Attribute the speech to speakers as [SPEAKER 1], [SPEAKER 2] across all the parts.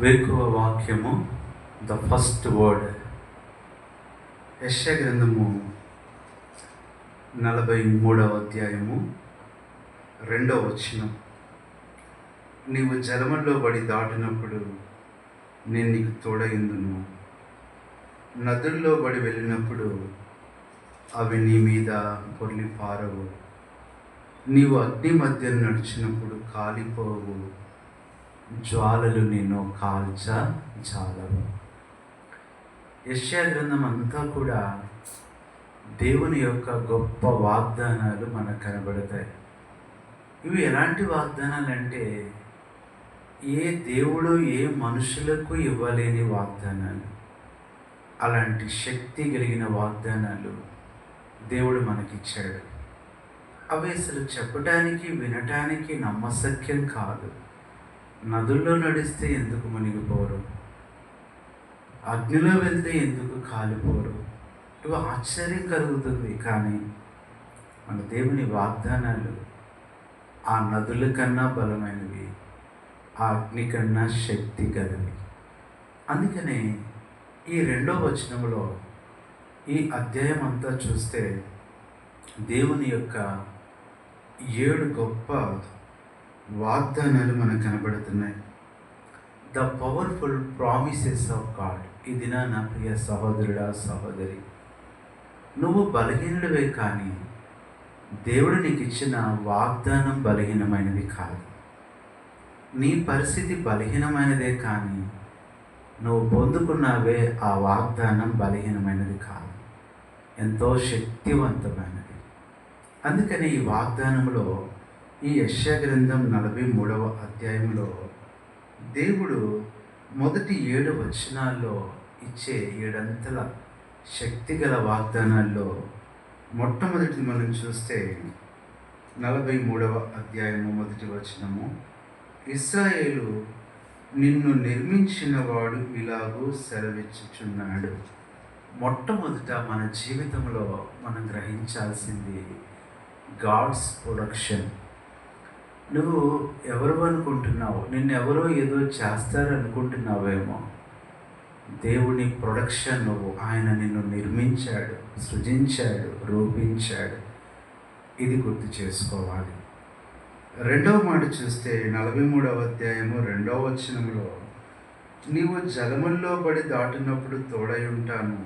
[SPEAKER 1] వేకువ వాక్యము the first word యశ గ్రంథము నలభై మూడవ అధ్యాయము రెండవ వచనం. నీవు జలములో పడి దాటినప్పుడు నేను నీకు తోడయిందును. నదుల్లో పడి వెళ్ళినప్పుడు అవి నీ మీద పొర్లి పారవు నీవు అగ్ని మధ్య నడిచినప్పుడు కాలిపోవు. జ్వాలలు నిన్ను కాల్చ జాలవు యశ్యా గ్రంథం అంతా కూడా దేవుని యొక్క గొప్ప వాగ్దానాలు మనకు కనబడతాయి. ఇవి ఎలాంటి వాగ్దానాలు అంటే ఏ దేవుడు ఏ మనుషులకు ఇవ్వలేని వాగ్దానాలు. అలాంటి శక్తి కలిగిన వాగ్దానాలు దేవుడు మనకిచ్చాడు. అవి అసలు చెప్పడానికి వినటానికి నమ్మశక్యం కాదు. నదుల్లో నడిస్తే ఎందుకు మునిగిపోరు? అగ్నిలో వెళ్తే ఎందుకు కాలిపోరు? ఇవి ఆశ్చర్యం కలుగుతుంది కానీ మన దేవుని వాగ్దానాలు ఆ నదుల కన్నా బలమైనవి ఆ అగ్ని కన్నా శక్తి కలవి అందుకనే ఈ రెండో వచనంలో ఈ అధ్యాయం అంతా చూస్తే దేవుని యొక్క ఏడు గొప్ప వాగ్దానాలు మనకు కనబడుతున్నాయి. The powerful promises of God ఇది నా ప్రియ సహోదరుడా సహోదరి. నువ్వు బలహీనుడివే కానీ దేవుడు నీకు ఇచ్చిన వాగ్దానం బలహీనమైనది కాదు. నీ పరిస్థితి బలహీనమైనదే కానీ నువ్వు పొందుకున్నావే ఆ వాగ్దానం బలహీనమైనది కాదు. ఎంతో శక్తివంతమైనది. అందుకని ఈ వాగ్దానంలో ఈ యశ గ్రంథం నలభై మూడవ అధ్యాయంలో దేవుడు మొదటి ఏడు వచనాల్లో ఇచ్చే ఏడంతల శక్తిగల వాగ్దానాల్లో మొట్టమొదటిది మనం చూస్తే నలభై మూడవ అధ్యాయము మొదటి వచనము. ఇస్రాయేలు నిన్ను నిర్మించిన వాడు ఇలాగూ సెలవిచ్చుచున్నాడు. మొట్టమొదట మన జీవితంలో మనం గ్రహించాల్సింది గాడ్స్ ప్రొడక్షన్ నువ్వు ఎవరు అనుకుంటున్నావు నిన్నెవరో ఏదో చేస్తారు అనుకుంటున్నావేమో దేవుని ప్రొడక్షన్ నువ్వు ఆయన నిన్ను నిర్మించాడు సృజించాడు రూపించాడు. ఇది గుర్తు చేసుకోవాలి. రెండవ మాట చూస్తే నలభై మూడవ అధ్యాయము రెండవ వచనంలో నీవు జలముల్లో పడి దాటినప్పుడు తోడై ఉంటాను.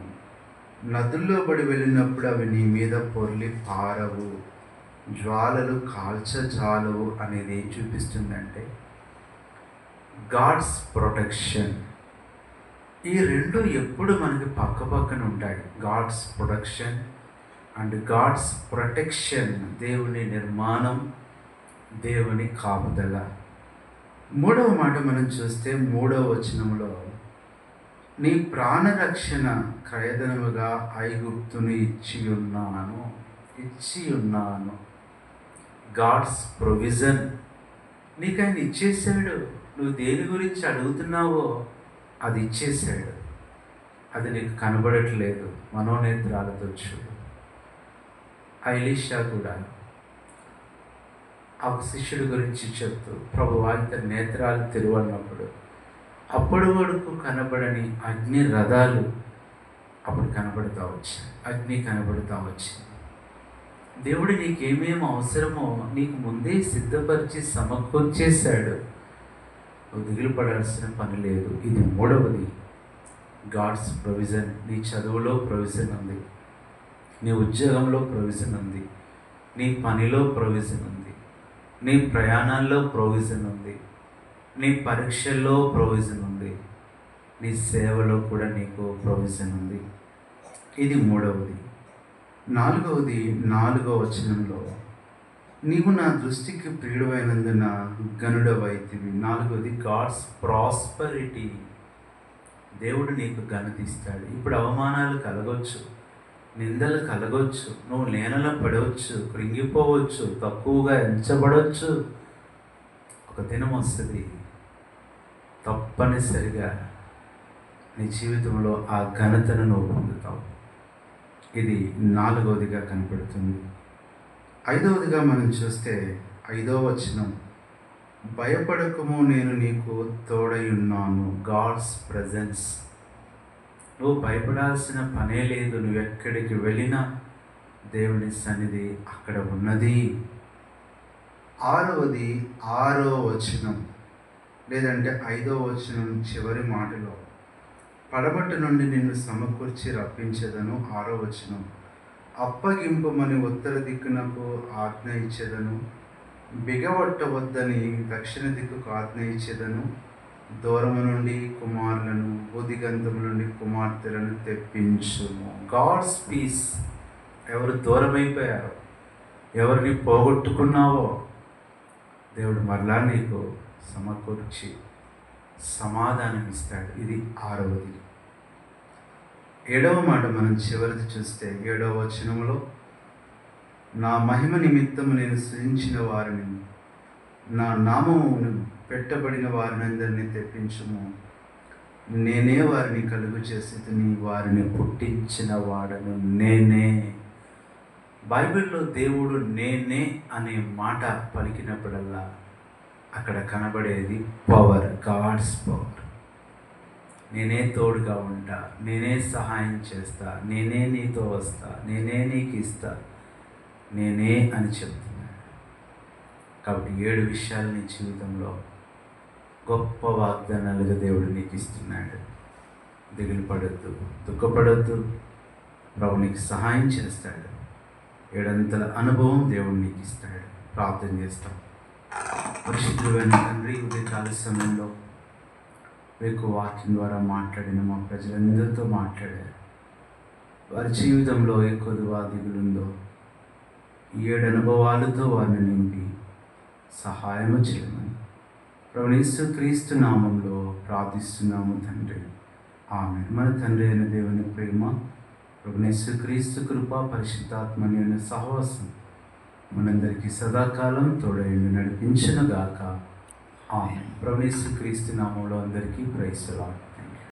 [SPEAKER 1] నదుల్లో పడి వెళ్ళినప్పుడు అవి నీ మీద పొర్లి పారవు. జ్వాలలు కాల్చజాలవు అనేది ఏం చూపిస్తుందంటే గాడ్స్ ప్రొటెక్షన్. ఈ రెండు ఎప్పుడు మనకి పక్క పక్కన ఉంటాయి. God's protection and God's protection దేవుని నిర్మాణం దేవుని కాపుదల. మూడవ మాట మనం చూస్తే మూడవ వచనంలో నీ ప్రాణరక్షణ క్రయధనముగా ఐగుప్తుని ఇచ్చి ఉన్నాను ఇచ్చి ఉన్నాను గాడ్స్ ప్రొవిజన్ నీకు ఆయన ఇచ్చేసాడు నువ్వు దేని గురించి అడుగుతున్నావో అది ఇచ్చేసాడు అది నీకు కనబడట్లేదు. మనోనేత్రాలతో చూడు. ఐలీషా కూడా ఆ శిష్యుడి గురించి చెప్తూ ప్రభు వారి నేత్రాలు తెరువన్నప్పుడు అప్పటి వరకు కనబడని అగ్ని రథాలు అప్పుడు కనబడుతూ వచ్చాయి. అగ్ని కనబడుతూ వచ్చింది. దేవుడు నీకేమేమి అవసరమో నీకు ముందే సిద్ధపరిచి సమకూర్చేశాడు. నువ్వు దిగులు పడాల్సిన పని లేదు. ఇది మూడవది. గాడ్స్ ప్రొవిజన్ నీ చదువులో ప్రొవిజన్ ఉంది. నీ ఉద్యోగంలో ప్రొవిజన్ ఉంది. నీ పనిలో ప్రొవిజన్ ఉంది. నీ ప్రయాణాల్లో ప్రొవిజన్ ఉంది. నీ పరీక్షల్లో ప్రొవిజన్ ఉంది. నీ సేవలో కూడా నీకు ప్రొవిజన్ ఉంది. ఇది మూడవది. నాలుగవది నాలుగవ వచనంలో నీవు నా దృష్టికి ప్రియుడమైనందున గనుడవైతివి నాలుగవది గాడ్స్ ప్రాస్పరిటీ దేవుడు నీకు ఘనతిస్తాడు ఇప్పుడు అవమానాలు కలగొచ్చు నిందలు కలగొచ్చు నువ్వు లేనలో పడవచ్చు కృంగిపోవచ్చు తక్కువగా ఎంచబడవచ్చు ఒక దినం వస్తుంది తప్పనిసరిగా నీ జీవితంలో ఆ ఘనతను నువ్వు పొందుతావు. ఇది నాలుగవదిగా కనపడుతుంది. ఐదవదిగా మనం చూస్తే ఐదవ వచనం భయపడకము నేను నీకు తోడై ఉన్నాను గాడ్స్ ప్రజెన్స్. నువ్వు భయపడాల్సిన పనే లేదు నువ్వు ఎక్కడికి వెళ్ళినా దేవుని సన్నిధి అక్కడ ఉన్నది. ఆరవది ఆరో వచనం లేదంటే ఐదో వచనం చివరి మాటలో పడమటి నుండి నిన్ను సమకూర్చి రప్పించదను ఆరో వచనం. అప్పగింపమని ఉత్తర దిక్కునకు ఆజ్ఞ ఇచ్చేదను. బిగవట్టవద్దని దక్షిణ దిక్కుకు ఆజ్ఞ ఇచ్చేదను. దూరము నుండి కుమారులను బుధిగంధము నుండి కుమార్తెలను తెప్పించుము. God's piece. ఎవరు దూరమైపోయారో ఎవరిని పోగొట్టుకున్నావో దేవుడు మరలా నీకు సమకూర్చి సమాధానం ఇస్తాడు ఇది ఆరవది ఏడవ మాట మనం చివరిది చూస్తే ఏడవ వచనంలో నా మహిమ నిమిత్తం నేను సృజించిన వారిని నా నామమును పెట్టబడిన వారినందరినీ తెప్పించుము. నేనే వారిని కలుగు చేసి వారిని పుట్టించిన వాడను నేనే. బైబిల్లో దేవుడు నేనే అనే మాట పలికినప్పుడల్లా అక్కడ కనబడేది పవర్ గాడ్స్ పవర్ నేనే తోడుగా ఉంటా నేనే సహాయం చేస్తా నేనే నీతో వస్తా నేనే నీకు ఇస్తా నేనే అని చెప్తున్నాడు కాబట్టి ఏడు విషయాలు నీ జీవితంలో గొప్ప వాగ్దానాలుగా దేవుడు నీకు ఇస్తున్నాడు. దిగులు పడద్దు దుఃఖపడద్దు. ప్రభు నీకు సహాయం చేస్తాడు. ఏడంతల అనుభవం దేవుడు నీకు ఇస్తాడు. ప్రార్థన చేస్తాం. పరిశుద్ధులైన తండ్రి ఉదయకాల సమయంలో మీకు వాక్యం ద్వారా మాట్లాడిన మా ప్రజలందరితో మాట్లాడారు. వారి జీవితంలో ఏ కొద్దువా దిగులుందో ఈ ఏడు అనుభవాలతో వారిని నింపి సహాయము చేయమని ప్రవణిస్తూ క్రీస్తు నామంలో ప్రార్థిస్తున్నాము తండ్రి. ఆమె మన తండ్రి అయిన దేవుని ప్రేమ ప్రభునేశ్వర క్రీస్తు కృప పరిశుద్ధాత్మని అయిన సహవాసం మనందరికీ సదాకాలం తోడైండి నడిపించిన గాక. ఆమె ప్రభునేశ్వ క్రీస్తు నామంలో అందరికీ ప్రైసలాడు